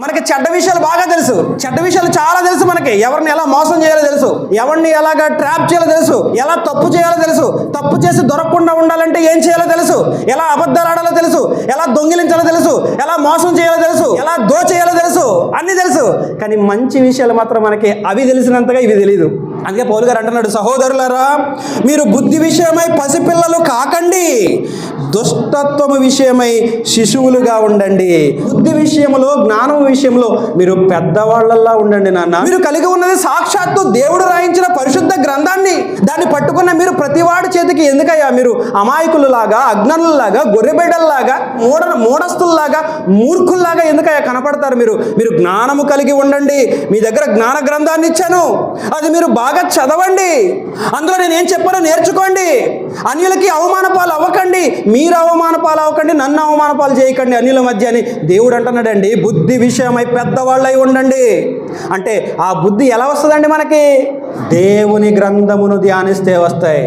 మనకి చెడ్డ విషయాలు బాగా తెలుసు. చెడ్డ విషయాలు చాలా తెలుసు మనకి. ఎవరిని ఎలా మోసం చేయాలో తెలుసు. ఎవరిని ఎలాగ ట్రాప్ చేయాలో తెలుసు. ఎలా తప్పు చేయాలో తెలుసు. తప్పు చేసి దొరకకుండా ఉండాలంటే ఏం చేయాలో తెలుసు. ఎలా అబద్ధాలు ఆడాలో తెలుసు. ఎలా దొంగిలించాలో తెలుసు. ఎలా మోసం చేయాలో తెలుసు. ఎలా దోచేయాలో తెలుసు. అన్నీ తెలుసు. కానీ మంచి విషయాలు మాత్రం మనకి అవి తెలిసినంతగా ఇవి తెలియదు అందుకే పౌలు గారు అంటున్నాడు సహోదరులరా మీరు బుద్ధి విషయమై పసిపిల్లలు కాకండి. దుష్టత్వము విషయమై శిశువులుగా ఉండండి. బుద్ధి విషయంలో జ్ఞానం విషయంలో మీరు పెద్దవాళ్ళల్లా ఉండండి నాన్న. మీరు కలిగి ఉన్నది సాక్షాత్తు దేవుడు దాన్ని పట్టుకున్న మీరు ప్రతివాడి చేతికి ఎందుకయ్యా మీరు అమాయకులలాగా అజ్ఞానులలాగా గొర్రెబిడ్డల్లాగా మూఢ మూఢస్తుల్లాగా మూర్ఖుల్లాగా ఎందుకయ్యా కనపడతారు మీరు? మీరు జ్ఞానము కలిగి ఉండండి. మీ దగ్గర జ్ఞాన గ్రంథాన్ని ఇచ్చాను. అది మీరు బాగా చదవండి. అందులో నేను ఏం చెప్పానో నేర్చుకోండి. అన్యులకి అవమాన పాలు అవ్వకండి. మీరు అవమాన పాలు అవ్వకండి. నన్ను అవమాన పాలు చేయకండి అన్యుల మధ్య అని దేవుడు అంటున్నాడండి. బుద్ధి విషయమై పెద్దవాళ్ళై ఉండండి. అంటే ఆ బుద్ధి ఎలా వస్తుందండి మనకి? దేవుని గ్రంథమును ధ్యానిస్తే వస్తాయి.